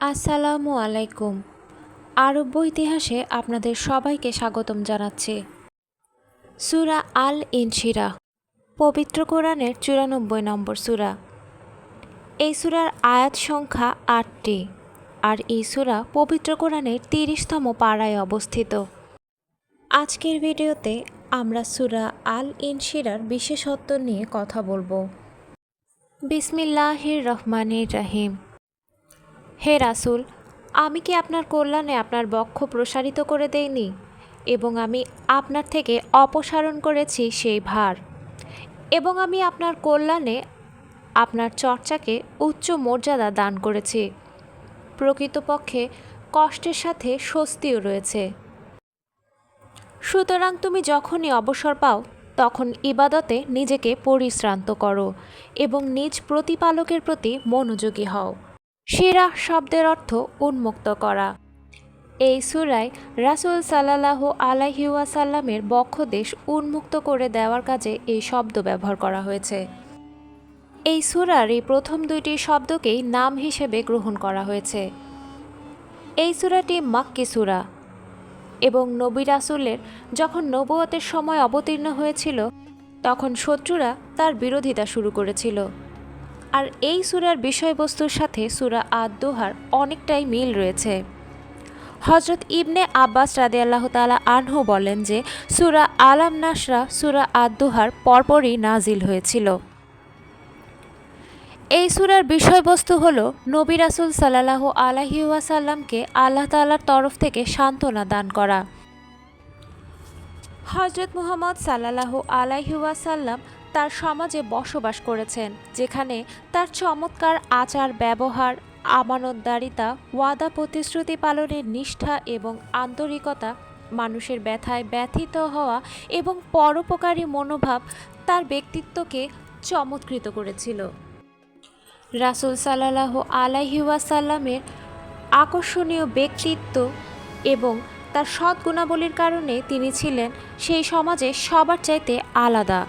আসসালামু আলাইকুম। আরব্য ইতিহাসে আপনাদের সবাইকে স্বাগতম জানাচ্ছি। সুরা আল ইনশিরা পবিত্র কোরআনের চুরানব্বই নম্বর সুরা। এই সুরার আয়াত সংখ্যা আটটি আর এই সুরা পবিত্র কোরআনের তিরিশতম পাড়ায় অবস্থিত। আজকের ভিডিওতে আমরা সুরা আল ইনশিরার বিশেষত্ব নিয়ে কথা বলব। বিসমিল্লাহির রহমানির রাহিম। হে রাসূল, আমি কি আপনার কল্যাণে আপনার বক্ষ প্রসারিত করে দেইনি এবং আমি আপনার থেকে অপসারণ করেছি সেই ভার? এবং আমি আপনার কল্যাণে আপনার চর্চাকে উচ্চ মর্যাদা দান করেছি। প্রকৃতপক্ষে কষ্টের সাথে স্বস্তিও রয়েছে। সুতরাং তুমি যখনই অবসর পাও, তখন ইবাদতে নিজেকে পরিশ্রান্ত করো এবং নিজ প্রতিপালকের প্রতি মনোযোগী হও। শিরা শব্দের অর্থ উন্মুক্ত করা। এই সুরায় রাসুল সাল্লাহ আলাহিউসাল্লামের বক্ষদেশ উন্মুক্ত করে দেওয়ার কাজে এই শব্দ ব্যবহার করা হয়েছে। এই সুরার এই প্রথম দুইটি শব্দকেই নাম হিসেবে গ্রহণ করা হয়েছে। এই সুরাটি মাক্কি সুরা এবং নবী রাসুলের যখন নবুয়তের সময় অবতীর্ণ হয়েছিল, তখন শত্রুরা তার বিরোধিতা শুরু করেছিল। আর এই সুরার বিষয়বস্তুর সাথে সুরা আদ দোহার অনেকটাই মিল রয়েছে। হজরত ইবনে আব্বাস রাদে আল্লাহ তালা আনহু বলেন যে, সুরা আলাম নাসরা সুরা আদ দোহার পরপরই নাজিল হয়েছিল। এই সুরার বিষয়বস্তু হল, নবী রাসুল সাল্লাহ আলাহি ওয়াসাল্লামকে আল্লাহ তাল্লার তরফ থেকে সান্ত্বনা দান করা। হজরত মুহাম্মদ সাল্লাহ আলাহি ওয়াসাল্লাম তার সমাজে বসবাস করেছেন, যেখানে তার চমৎকার আচার ব্যবহার, আমানতদারিতা, ওয়াদা প্রতিশ্রুতি পালনের নিষ্ঠা এবং আন্তরিকতা, মানুষের ব্যথায় ব্যথিত হওয়া এবং পরোপকারী মনোভাব তার ব্যক্তিত্বকে চমৎকৃত করেছিল। রাসুল সাল্লাহ আলাহি আকর্ষণীয় ব্যক্তিত্ব এবং তার সৎ গুণাবলীর কারণে তিনি ছিলেন সেই সমাজে সবার চাইতে আলাদা।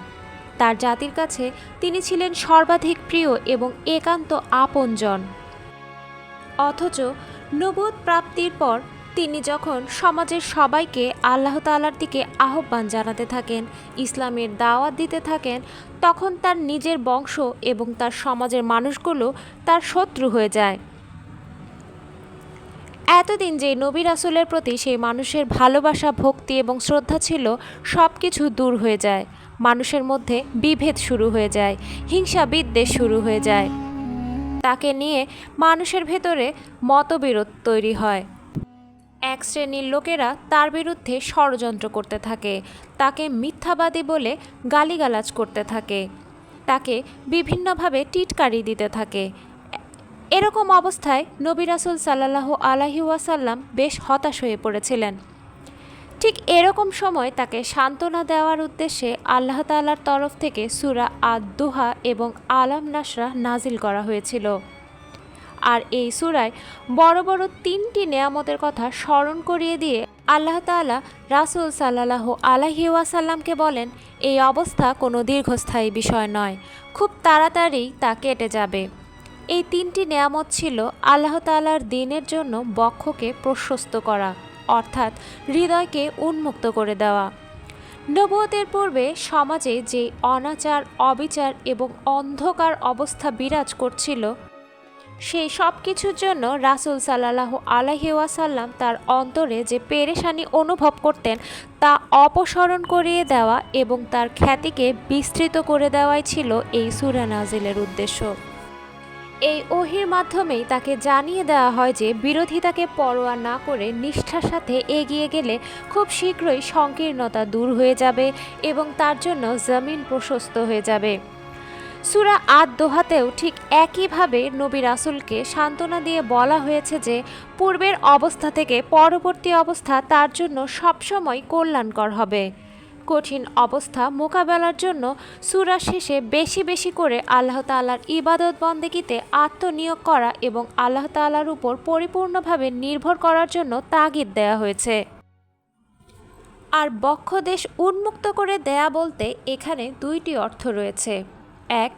তার জাতির কাছে তিনি ছিলেন সর্বাধিক প্রিয় এবং একান্ত আপনজন। অথচ নবোধ প্রাপ্তির পর তিনি যখন সমাজের সবাইকে আল্লাহ তালার দিকে আহ্বান জানাতে থাকেন, ইসলামের দাওয়াত দিতে থাকেন, তখন তার নিজের বংশ এবং তার সমাজের মানুষগুলো তার শত্রু হয়ে যায়। এতদিন যে নবী রাসুলের প্রতি সেই মানুষের ভালোবাসা, ভক্তি এবং শ্রদ্ধা ছিল সব কিছু দূর হয়ে যায়। মানুষের মধ্যে বিভেদ শুরু হয়ে যায়, হিংসা বিদ্বেষ শুরু হয়ে যায়। তাকে নিয়ে মানুষের ভেতরে মতবিরোধ তৈরি হয়। এক শ্রেণির লোকেরা তার বিরুদ্ধে ষড়যন্ত্র করতে থাকে, তাকে মিথ্যাবাদী বলে গালিগালাজ করতে থাকে, তাকে বিভিন্নভাবে টিটকারি দিতে থাকে। এরকম অবস্থায় নবী রাসুল সাল্লাহ আলাহি ওয়াসাল্লাম বেশ হতাশ হয়ে পড়েছিলেন। ঠিক এরকম সময় তাকে সান্ত্বনা দেওয়ার উদ্দেশ্যে আল্লাহ তাল্লার তরফ থেকে সুরা আদ দুহা এবং আলাম নাসরা নাজিল করা হয়েছিল। আর এই সুরায় বড় বড় তিনটি নেয়ামতের কথা স্মরণ করিয়ে দিয়ে আল্লাহ তালা রাসুল সাল্লাহ আলাহি ওয়াসাল্লামকে বলেন, এই অবস্থা কোনো দীর্ঘস্থায়ী বিষয় নয়। খুব তাড়াতাড়ি তা কেটে যাবে। এই তিনটি নেয়ামত ছিল আল্লাহ তালার দিনের জন্য বক্ষকে প্রশস্ত করা। অর্থাৎ হৃদয়কে উন্মুক্ত করে দেওয়া। নবতের পূর্বে সমাজে যে অনাচার, অবিচার এবং অন্ধকার অবস্থা বিরাজ করছিল সেই সব কিছুর জন্য রাসুল সাল্লাহ আলহি ওয়াসাল্লাম তার অন্তরে যে পেরেশানি অনুভব করতেন তা অপসরণ করিয়ে দেওয়া এবং তার খ্যাতিকে বিস্তৃত করে দেওয়াই ছিল এই সুরা নাজিলের উদ্দেশ্য। এই ওহির মাধ্যমেই তাকে জানিয়ে দেওয়া হয় যে বিরোধিতাকে পরোয়া না করে নিষ্ঠার সাথে এগিয়ে গেলে খুব শীঘ্রই সংকীর্ণতা দূর হয়ে যাবে এবং তার জন্য জমিন প্রশস্ত হয়ে যাবে। সুরা আদ দোহাতেও ঠিক একইভাবে নবী রাসুলকে সান্ত্বনা দিয়ে বলা হয়েছে যে পূর্বের অবস্থা থেকে পরবর্তী অবস্থা তার জন্য সবসময় কল্যাণকর হবে। কঠিন অবস্থা মোকাবেলার জন্য সুরা শেষে বেশি বেশি করে আল্লাহ তাল্লার ইবাদত বন্দেগিতে আত্মনিয়োগ করা এবং আল্লাহ তাল্লার উপর পরিপূর্ণভাবে নির্ভর করার জন্য তাগিদ দেওয়া হয়েছে। আর বক্ষদেশ উন্মুক্ত করে দেয়া বলতে এখানে দুইটি অর্থ রয়েছে। এক,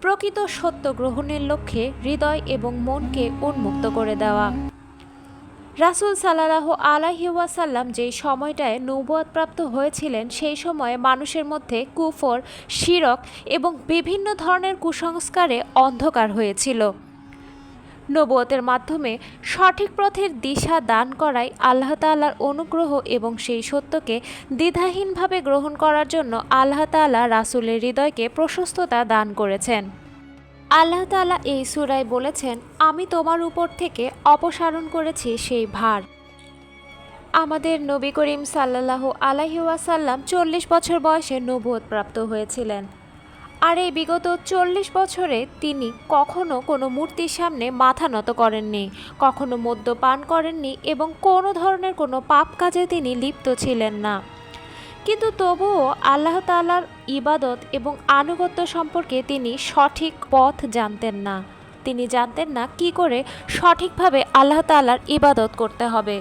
প্রকৃত সত্য গ্রহণের লক্ষ্যে হৃদয় এবং মনকে উন্মুক্ত করে দেওয়া। রাসুল সাল্লাহ আলাহি ওয়াসাল্লাম যেই সময়টায় নৌবতপ্রাপ্ত হয়েছিলেন, সেই সময়ে মানুষের মধ্যে কুফর, শিরক এবং বিভিন্ন ধরনের কুসংস্কারে অন্ধকার হয়েছিল। নবুয়তের মাধ্যমে সঠিক পথের দিশা দান করাই আল্লাহ তাল্লার অনুগ্রহ এবং সেই সত্যকে দ্বিধাহীনভাবে গ্রহণ করার জন্য আল্লাহ তাল্লাহ রাসুলের হৃদয়কে প্রশস্ততা দান করেছেন। আল্লাহ তাআলা এই সুরায় বলেছেন, আমি তোমার উপর থেকে অপসারণ করেছি সেই ভার। আমাদের নবী করিম সাল্লাল্লাহু আলাইহি ওয়াসাল্লাম চল্লিশ বছর বয়সে নবুয়ত প্রাপ্ত হয়েছিলেন। আর এই বিগত চল্লিশ বছরে তিনি কখনো কোনো মূর্তির সামনে মাথা নত করেননি, কখনো মদ্যপান করেননি এবং কোনো ধরনের কোনো পাপ কাজে তিনি লিপ্ত ছিলেন না। কিন্তু তবুও আল্লাহ তাআলার ইবাদত এবং আনুগত্য সম্পর্কে তিনি সঠিক পথ জানতেন না। তিনি জানতেন না কি করে সঠিকভাবে আল্লাহ তাআলার ইবাদত করতে হবে।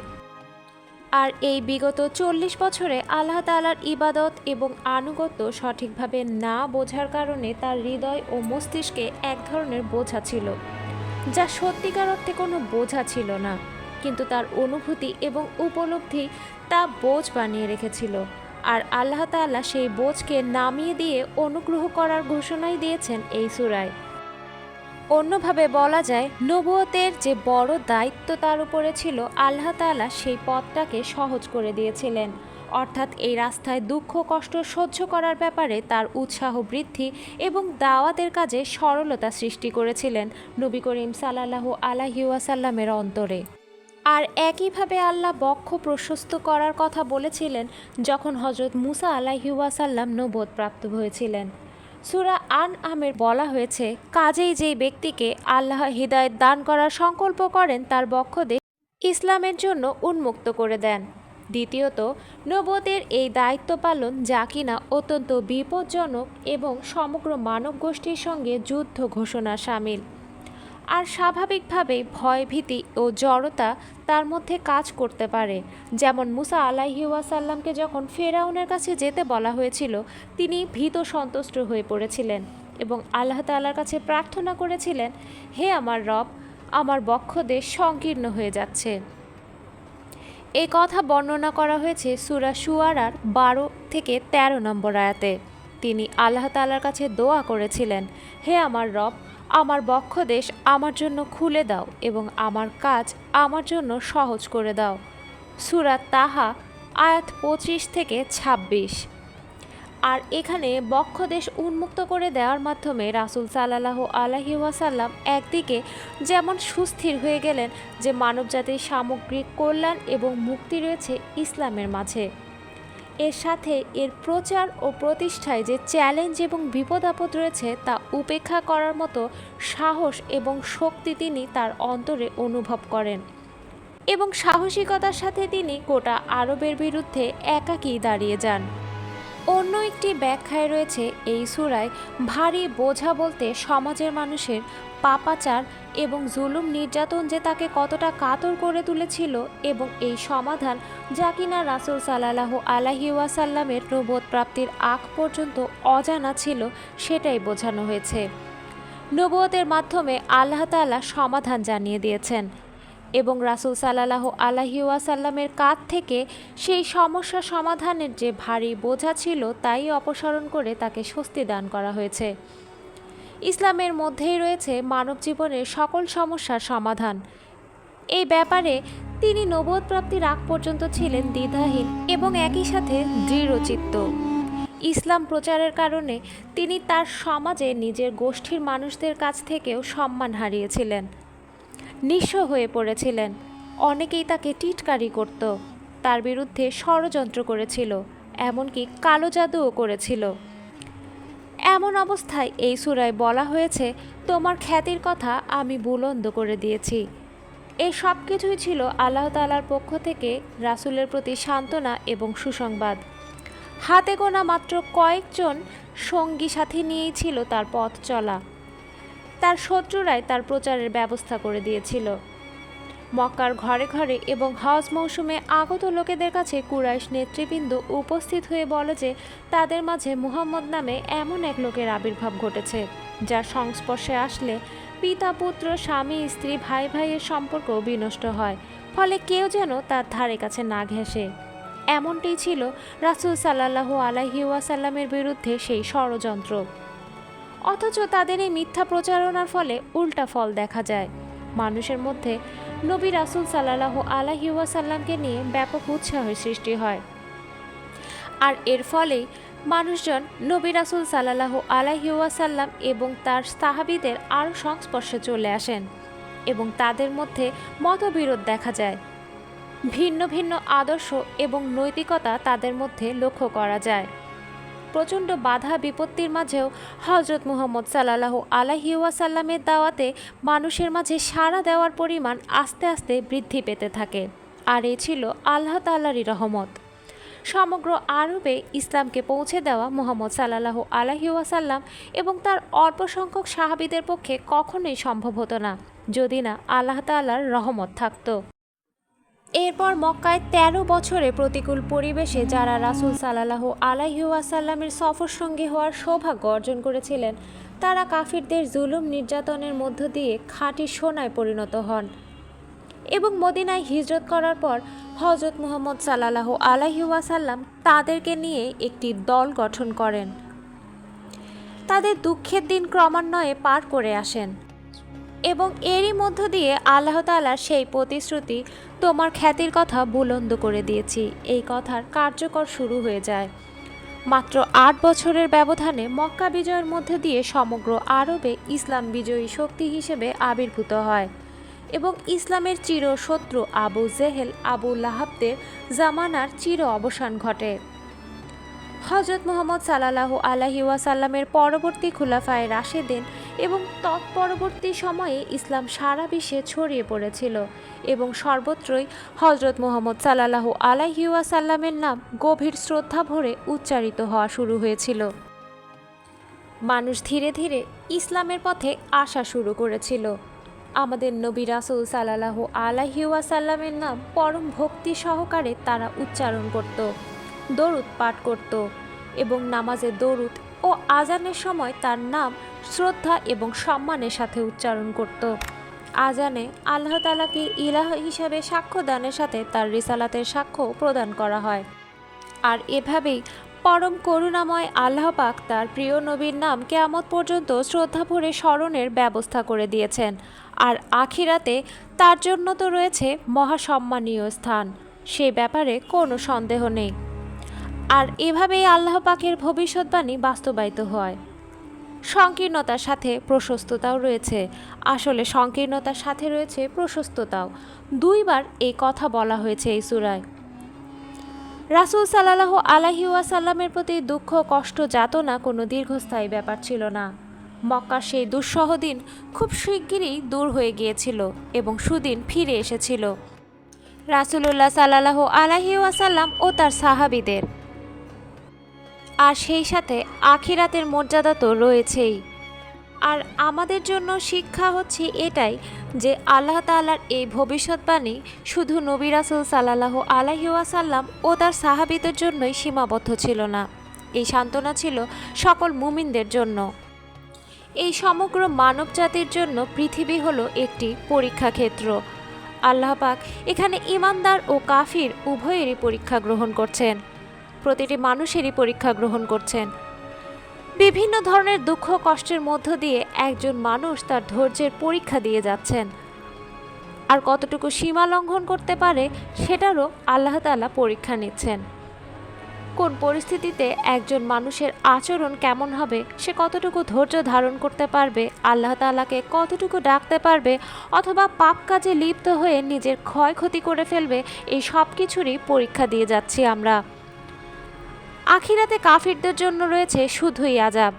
আর এই বিগত চল্লিশ বছরে আল্লাহ তাআলার ইবাদত এবং আনুগত্য সঠিকভাবে না বোঝার কারণে তার হৃদয় ও মস্তিষ্কে এক ধরনের বোঝা ছিল, যা সত্যিকার অর্থে কোনো বোঝা ছিল না। কিন্তু তার অনুভূতি এবং উপলব্ধি তা বোঝ বানিয়ে রেখেছিল। আর আল্লাহ তাআলা সেই বোঝকে নামিয়ে দিয়ে অনুগ্রহ করার ঘোষণাই দিয়েছেন এই সুরায়। অন্যভাবে বলা যায়, নবুয়তের যে বড় দায়িত্ব তার উপরে ছিল, আল্লাহ তাআলা সেই পথটাকে সহজ করে দিয়েছিলেন। অর্থাৎ এই রাস্তায় দুঃখ, কষ্ট সহ্য করার ব্যাপারে তার উৎসাহ বৃদ্ধি এবং দাওয়াতের কাজে সরলতা সৃষ্টি করেছিলেন নবী করিম সাল্লাল্লাহু আলাইহি ওয়াসাল্লামের অন্তরে। আর একইভাবে আল্লাহ বক্ষ প্রশস্ত করার কথা বলেছিলেন যখন হজরত মুসা আলাইহি ওয়াসাল্লাম নবোধ প্রাপ্ত হয়েছিলেন। সুরা আন আমের বলা হয়েছে, কাজেই যেই ব্যক্তিকে আল্লাহ হৃদায়ত দান করার সংকল্প করেন, তার বক্ষদেশ ইসলামের জন্য উন্মুক্ত করে দেন। দ্বিতীয়ত নবতের এই দায়িত্ব পালন যা কিনা অত্যন্ত বিপজ্জনক এবং সমগ্র মানব গোষ্ঠীর সঙ্গে যুদ্ধ ঘোষণা সামিল। আর স্বাভাবিকভাবেই ভয়ভীতি ও জড়তা তার মধ্যে কাজ করতে পারে। যেমন মুসা আলাহি ওয়াসাল্লামকে যখন ফেরাউনের কাছে যেতে বলা হয়েছিল, তিনি ভীত সন্তুষ্ট হয়ে পড়েছিলেন এবং আল্লাহ তাআলার কাছে প্রার্থনা করেছিলেন, হে আমার রব, আমার বক্ষ দেশ সংকীর্ণ হয়ে যাচ্ছে। এই কথা বর্ণনা করা হয়েছে সুরা সুয়ারার বারো থেকে ১৩ নম্বর আয়াতে। তিনি আল্লাহ তাআলার কাছে দোয়া করেছিলেন, হে আমার রব আমার বক্ষদেশ আমার জন্য খুলে দাও এবং আমার কাজ আমার জন্য সহজ করে দাও। সুরা তাহা, আয়াত পঁচিশ থেকে ২৬ আর এখানে বক্ষদেশ উন্মুক্ত করে দেওয়ার মাধ্যমে রাসুল সাল্লাহ আলহি ওয়াসাল্লাম একদিকে যেমন সুস্থির হয়ে গেলেন যে মানবজাতির সামগ্রিক কল্যাণ এবং মুক্তি রয়েছে ইসলামের মাঝে। এর সাথে এর প্রচার ও প্রতিষ্ঠায় যে চ্যালেঞ্জ এবং বিপদ আপদ রয়েছে তা উপেক্ষা করার মতো সাহস এবং শক্তি তিনি তার অন্তরে অনুভব করেন। এবং সাহসিকতার সাথে তিনি গোটা আরবের বিরুদ্ধে একাকী দাঁড়িয়ে যান। অন্য একটি ব্যাখ্যায় রয়েছে এই সুরায় ভারী বোঝা বলতে সমাজের মানুষের পাপাচার এবং জুলুম নির্যাতন যে তাকে কতটা কাতর করে তুলেছিল এবং এই সমাধান যা কিনা রাসুল সাল্লাহ আলাহি ওয়াসাল্লামের নবোধ প্রাপ্তির আগ পর্যন্ত অজানা ছিল, সেটাই বোঝানো হয়েছে। নবুয়তের মাধ্যমে আল্লাহ তাআলা সমাধান জানিয়ে দিয়েছেন। এবং রাসুল সাল্লাহ আলাহি ওয়াসাল্লামের কাছ থেকে সেই সমস্যা সমাধানের যে ভারী বোঝা ছিল তাই অপসারণ করে তাকে স্বস্তি দান করা হয়েছে। ইসলামের মধ্যেই রয়েছে মানব জীবনের সকল সমস্যার সমাধান। এই ব্যাপারে তিনি নবোধ প্রাপ্তির আগ পর্যন্ত ছিলেন দ্বিধাহীন এবং একই সাথে দৃঢ়চিত্ত। ইসলাম প্রচারের কারণে তিনি তার সমাজে নিজের গোষ্ঠীর মানুষদের কাছ থেকেও সম্মান হারিয়েছিলেন। নিঃস্ব হয়ে পড়েছিলেন। অনেকেই তাকে টিটকারি করত। তার বিরুদ্ধে ষড়যন্ত্র করেছিল, এমনকি কালো জাদুও করেছিল। এমন অবস্থায় এই সুরায় বলা হয়েছে, তোমার খ্যাতির কথা আমি বুলন্দ করে দিয়েছি। এই সব কিছুই ছিল আল্লাহ তালার পক্ষ থেকে রাসুলের প্রতি সান্ত্বনা এবং সুসংবাদ। হাতে গোনা মাত্র কয়েকজন সঙ্গী সাথী নিয়েই ছিল তার পথ চলা। তার শত্রুরাই তার প্রচারের ব্যবস্থা করে দিয়েছিল। মক্কার ঘরে ঘরে এবং হজ মৌসুমে আগত লোকেদের কাছে কুরাইশ নেতৃবৃন্দ উপস্থিত হয়ে বলে যে, তাদের মাঝে মুহাম্মদ নামে এমন এক লোকের আবির্ভাব ঘটেছে যার সংস্পর্শে আসলে পিতা, পুত্র, স্বামী, স্ত্রী, ভাই, ভাইয়ের সম্পর্ক বিনষ্ট হয়, ফলে কেউ যেন তার ধারে কাছে না ঘেঁষে। এমনটি ছিল রাসুল সাল্লাহু আলাহি ওয়াসাল্লামের বিরুদ্ধে সেই ষড়যন্ত্র। অথচ তাদের এই মিথ্যা প্রচারণার ফলে উল্টা ফল দেখা যায়। মানুষের মধ্যে নবী রাসুল সাল্লাহ আলাহি ওয়াসাল্লামকে নিয়ে ব্যাপক উৎসাহের সৃষ্টি হয়। আর এর ফলেই মানুষজন নবী রাসুল সাল্লাহ আলাহি ওয়াসাল্লাম এবং তার সাহাবিদের আরও সংস্পর্শে চলে আসেন এবং তাদের মধ্যে মতবিরোধ দেখা যায়। ভিন্ন ভিন্ন আদর্শ এবং নৈতিকতা তাদের মধ্যে লক্ষ্য করা যায়। প্রচণ্ড বাধা বিপত্তির মাঝেও হজরত মুহম্মদ সাল্লাহ আলাহি ওয়াসাল্লামের দাওয়াতে মানুষের মাঝে সাড়া দেওয়ার পরিমাণ আস্তে আস্তে বৃদ্ধি পেতে থাকে। আর এ ছিল আল্লাহ তাল্লারই রহমত। সমগ্র আরবে ইসলামকে পৌঁছে দেওয়া মোহাম্মদ সাল্লাহ আলাহি ওয়াসাল্লাম এবং তার অল্প সংখ্যক সাহাবিদের পক্ষে কখনোই সম্ভব হতো না, যদি না আল্লাহ তাল্লার রহমত থাকতো। এরপর মক্কায় ১৩ বছরে প্রতিকূল পরিবেশে যারা রাসুল সাল্লাহ আলাহি ওয়াসাল্লামের সফর সঙ্গী হওয়ার সৌভাগ্য অর্জন করেছিলেন, তারা কাফিরদের জুলুম নির্যাতনের মধ্য দিয়ে খাঁটি সোনায় পরিণত হন এবং মদিনায় হিজরত করার পর হজরত মুহম্মদ সাল্লাহ আলাহি ওয়াসাল্লাম তাদেরকে নিয়ে একটি দল গঠন করেন। তাদের দুঃখের দিন ক্রমান্বয়ে পার করে আসেন। এবং এরই মধ্য দিয়ে আল্লাহ তালার সেই প্রতিশ্রুতি তোমার খ্যাতির কথা বুলন্দ করে দিয়েছি। এই কথার কার্যকর শুরু হয়ে যায়। মাত্র আট বছরের ব্যবধানে মক্কা বিজয়ের মধ্যে দিয়ে সমগ্র আরবে ইসলাম বিজয়ী শক্তি হিসেবে আবির্ভূত হয় এবং ইসলামের চির শত্রু আবু জেহেল, আবু লাহাবদের জামানার চির অবসান ঘটে। হজরত মোহাম্মদ সাল্লাহ আলাহি ওয়াসাল্লামের পরবর্তী খুলাফায় রাশেদিন এবং তৎপরবর্তী সময়ে ইসলাম সারা বিশ্বে ছড়িয়ে পড়েছিল এবং সর্বত্রই হজরত মোহাম্মদ সাল্লাহ আলাহি ওয়াসাল্লামের নাম গভীর শ্রদ্ধা ভরে উচ্চারিত হওয়া শুরু হয়েছিল। মানুষ ধীরে ধীরে ইসলামের পথে আসা শুরু করেছিল। আমাদের নবী রাসুল সাল্লাহ আলাহি ওয়াসাল্লামের নাম পরম ভক্তি সহকারে তারা উচ্চারণ করত, দরুদ পাঠ করত এবং নামাজে দরুদ ও আজানের সময় তার নাম শ্রদ্ধা এবং সম্মানের সাথে উচ্চারণ করত। আজানে আল্লাহ তালাকে ইলাহ হিসাবে সাক্ষ্য দানের সাথে তার রিসালাতের সাক্ষ্য প্রদান করা হয়। আর এভাবেই পরম করুণাময় আল্লাহ পাক তার প্রিয় নবীর নাম কেয়ামত পর্যন্ত শ্রদ্ধা ভরে স্মরণের ব্যবস্থা করে দিয়েছেন। আর আখিরাতে তার জন্য তো রয়েছে মহাসম্মানীয় স্থান। সে ব্যাপারে কোনো সন্দেহ নেই। আর এভাবেই আল্লাহ পাকের ভবিষ্যৎবাণী বাস্তবায়িত হয়। সংকীর্ণতার সাথে প্রশস্ততাও রয়েছে। আসলে সংকীর্ণতার সাথে রয়েছে প্রশস্ততাও। দুইবার এই কথা বলা হয়েছে এই সুরায়। রাসুল সাল্লাহ আলাহি ওয়াসাল্লামের প্রতি দুঃখ, কষ্ট, যাতনা কোনো দীর্ঘস্থায়ী ব্যাপার ছিল না। মক্কার সেই দুঃসহ দিন খুব শিগগিরই দূর হয়ে গিয়েছিল এবং সুদিন ফিরে এসেছিল। রাসুলুল্লাহ সাল্লাহ আলাহি ওয়াসাল্লাম ও তার সাহাবিদের আর সেই সাথে আখিরাতের মর্যাদা তো রয়েছেই। আর আমাদের জন্য শিক্ষা হচ্ছে এটাই যে আল্লাহ তালার এই ভবিষ্যৎবাণী শুধু নবী রাসুল সাল্লাহ আলাহি ওয়াসাল্লাম ও তার সাহাবিদের জন্যই সীমাবদ্ধ ছিল না। এই সান্ত্বনা ছিল সকল মুমিনদের জন্য। এই সমগ্র মানব জাতির জন্য পৃথিবী হলো একটি পরীক্ষা ক্ষেত্র। আল্লাহ পাক এখানে ইমানদার ও কাফির উভয়েরই পরীক্ষা গ্রহণ করছেন। প্রতিটি মানুষেরই পরীক্ষা গ্রহণ করছেন। বিভিন্ন ধরনের দুঃখ কষ্টের মধ্য দিয়ে একজন মানুষ তার ধৈর্যের পরীক্ষা দিয়ে যাচ্ছেন। আর কতটুকু সীমা লঙ্ঘন করতে পারে, সেটারও আল্লাহ তালা পরীক্ষা নিচ্ছেন। কোন পরিস্থিতিতে একজন মানুষের আচরণ কেমন হবে, সে কতটুকু ধৈর্য ধারণ করতে পারবে, আল্লাহ তালাকে কতটুকু ডাকতে পারবে, অথবা পাপ কাজে লিপ্ত হয়ে নিজের ক্ষয়ক্ষতি করে ফেলবে, এই সব কিছুরই পরীক্ষা দিয়ে যাচ্ছি আমরা। আখিরাতে কাফিরদের জন্য রয়েছে শুধুই আজাব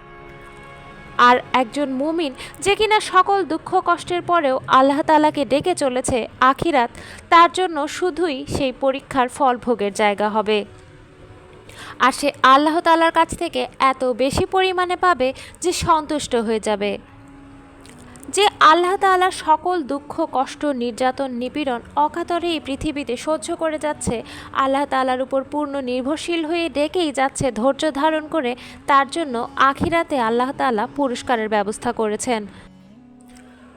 আর একজন মুমিন যে কিনা সকল দুঃখ কষ্টের পরেও আল্লাহ তালাকে ডেকে চলেছে আখিরাত, তার জন্য শুধুই সেই পরীক্ষার ফল ভোগের জায়গা হবে। আর সে আল্লাহ তালার কাছ থেকে এত বেশি পরিমাণে পাবে যে সন্তুষ্ট হয়ে যাবে। যে আল্লাহ তাআলা সকল দুঃখ, কষ্ট, নির্যাতন, নিপীড়ন অকাতরে এই পৃথিবীতে সহ্য করে যাচ্ছে, আল্লাহ তাআলার উপর পূর্ণ নির্ভরশীল হয়ে ডেকেই যাচ্ছে, ধৈর্য ধারণ করে তার জন্য আখিরাতে আল্লাহ তাআলা পুরস্কারের ব্যবস্থা করেছেন।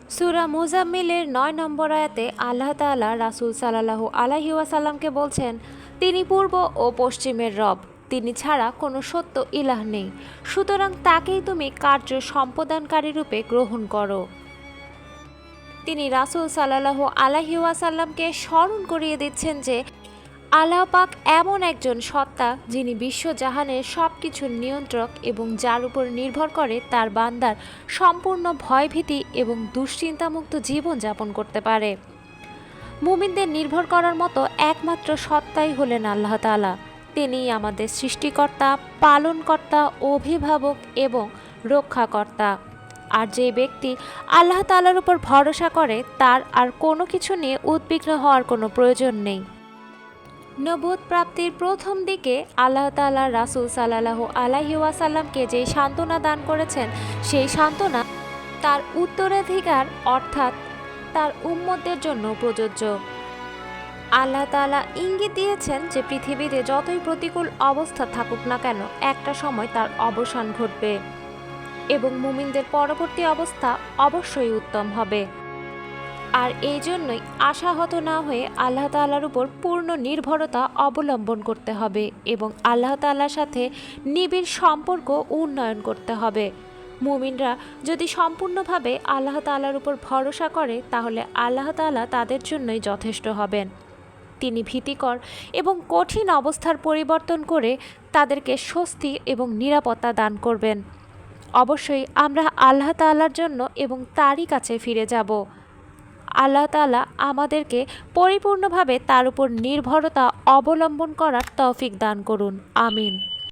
সুরা মুজাম্মিলের নয় নম্বর আয়াতে আল্লাহ তাআলা রাসূল সাল্লাল্লাহু আলাইহি ওয়াসাল্লামকে বলছেন, তিনি পূর্ব ও পশ্চিমের রব। তিনি ছাড়া কোনো সত্য ইলাহ নেই। সুতরাং তাকেই তুমি কার্য সম্পাদনকারী রূপে গ্রহণ করো। তিনি রাসূল সাল্লাল্লাহু আলাইহি ওয়াসাল্লামকে স্মরণ করিয়ে দিচ্ছেন যে, আল্লাহ পাক এমন একজন সত্তা যিনি বিশ্বজাহানের সব কিছুর নিয়ন্ত্রক এবং যার উপর নির্ভর করে তার বান্দার সম্পূর্ণ ভয়ভীতি এবং দুশ্চিন্তামুক্ত জীবন যাপন করতে পারে। মুমিনদের নির্ভর করার মতো একমাত্র সত্তাই হলেন আল্লাহ তাআলা। তিনিই আমাদের সৃষ্টিকর্তা, পালনকর্তা, অভিভাবক এবং রক্ষাকর্তা। আর যে ব্যক্তি আল্লাহ তাআলার উপর ভরসা করে, তার আর কোনো কিছু নিয়ে উদ্বিগ্ন হওয়ার কোনো প্রয়োজন নেই। নবুদ প্রাপ্তির প্রথম দিকে আল্লাহ তাআলা রাসূল সাল্লাল্লাহু আলাইহি ওয়াসাল্লামকে যে সান্ত্বনা দান করেছেন, সেই সান্ত্বনা তার উত্তরাধিকার অর্থাৎ তার উম্মতদের জন্য প্রযোজ্য। আল্লাহ তাআলা ইঙ্গিত দিয়েছেন যে পৃথিবীতে যতই প্রতিকূল অবস্থা থাকুক না কেন, একটা সময় তার অবসান ঘটবে এবং মুমিনদের পরবর্তী অবস্থা অবশ্যই উত্তম হবে। আর এই জন্যই আশাহত না হয়ে আল্লাহ তাআলার উপর পূর্ণ নির্ভরতা অবলম্বন করতে হবে এবং আল্লাহ তাআলার সাথে নিবিড় সম্পর্ক উন্নয়ন করতে হবে। মুমিনরা যদি সম্পূর্ণভাবে আল্লাহ তাআলার উপর ভরসা করে, তাহলে আল্লাহ তাআলা তাদের জন্যই যথেষ্ট হবেন। তিনি ভীতিকর এবং কঠিন অবস্থার পরিবর্তন করে তাদেরকে স্বস্তি এবং নিরাপত্তা দান করবেন। অবশ্যই আমরা আল্লাহ তাল্লার জন্য এবং তারই কাছে ফিরে যাব। আল্লাহ তালা আমাদেরকে পরিপূর্ণভাবে তার উপর নির্ভরতা অবলম্বন করার তৌফিক দান করুন। আমিন।